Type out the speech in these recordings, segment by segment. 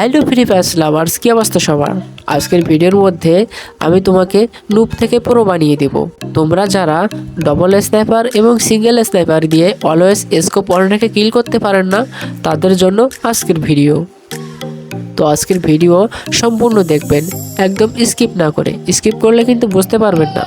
Hello free fire lovers, কী অবস্থা সবার? আজকের ভিডিওর মধ্যে আমি তোমাকে নুপ থেকে প্রো বানিয়ে দেব। তোমরা যারা ডবল স্নাইপার এবং সিঙ্গেল স্নাইপার দিয়ে অলওয়েজ স্কোপ অন রেখে কিল করতে পারেন না, তাদের জন্য আজকের ভিডিও। তো আজকের ভিডিও সম্পূর্ণ দেখবেন, একদম স্কিপ না করে। স্কিপ করলে কিন্তু বুঝতে পারবেন না।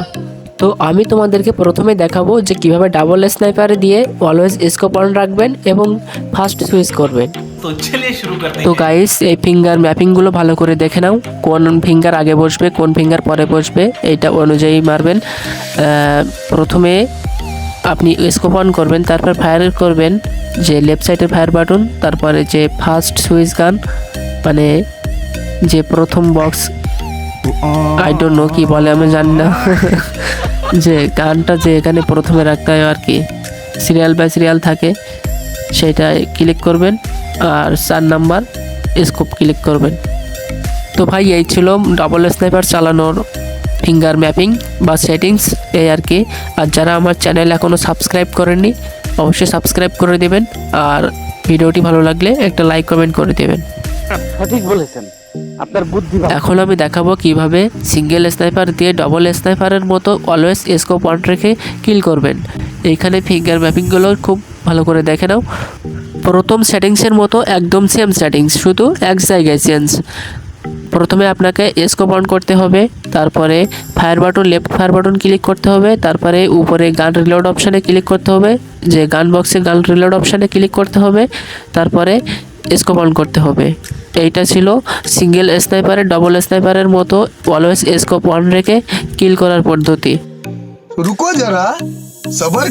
তো আমি তোমাদেরকে প্রথমে দেখাবো যে কীভাবে ডাবল স্নাইপার দিয়ে অলওয়েজ স্কোপ অন রাখবেন এবং ফার্স্ট সুইচ করবেন। তো চলে শুরু করতে তো গাইস এই ফিঙ্গার ম্যাপিংগুলো ভালো করে দেখে নাও। কোন ফিঙ্গার আগে বসবে, কোন ফিঙ্গার পরে বসবে এটা অনুযায়ী মারবেন। প্রথমে আপনি স্কোপ অন করবেন, তারপর ফায়ার করবেন, যে লেফট সাইডের ফায়ার বাটন তারপরে যে ফার্স্ট সুইচ গান মানে যে প্রথম বক্স আই ডোন্ট নো কি বলে, আমি জানি না। যে গানটা যে এখানে প্রথমে রাখতে হয় আর কি। সিরিয়াল বাই সিরিয়াল থাকে সেটা ক্লিক করবেন। আর চার নাম্বার স্কোপ ক্লিক করবেন। তো ভাই এই ছিল ডাবল স্নাইপার চালানোর ফিঙ্গার ম্যাপিং বা সেটিংস এই আর কি। আর যারা আমার চ্যানেল এখনও সাবস্ক্রাইব করেননি অবশ্যই সাবস্ক্রাইব করে দেবেন। আর ভিডিওটি ভালো লাগলে একটা লাইক কমেন্ট করে দেবেন। সঠিক বলেছেন। আপনার বুদ্ধি এখন আমি দেখাবো কীভাবে সিঙ্গেল স্নাইপার দিয়ে ডবল স্নাইপারের মতো অলওয়েজ স্কোপ অন রেখে কিল করবেন। এইখানে ফিঙ্গার ম্যাপিংগুলো খুব ভালো করে দেখে নাও। প্রথম সেটিংসের মতো একদম সেম সেটিংস শুধু এক জায়গায় চেঞ্জ প্রথমে আপনাকে স্কোপ অন করতে হবে, তারপরে fire button left fire button click করতে হবে, তারপরে উপরে গান রিলোড অপশানে ক্লিক করতে হবে, যে গান বক্সে গান রিলোড অপশানে ক্লিক করতে হবে, তারপরে স্কোপ অন করতে হবে। এইটা ছিল সিঙ্গেল স্নাইপারের ডবল স্নাইপারের মতো অলওয়েজ স্কোপ অন রেখে কিল করার পদ্ধতি। রুকো যারা সবার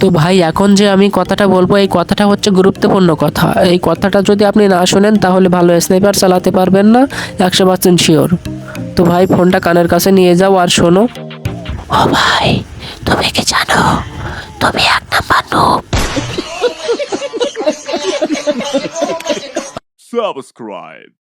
তো ভাই এখন যে আমি কথাটা বলব এই কথাটা হচ্ছে গুরুত্বপূর্ণ কথা। এই কথাটা যদি আপনি না শোনেন তাহলে ভালো স্নাইপার চালাতে পারবেন না একশো পার্সেন্ট শিওর তো ভাই ফোনটা কানের কাছে নিয়ে যাও আর শোনো। ও ভাই তুমি কি জানো? তুমি এক নাম্বার নোব subscribe.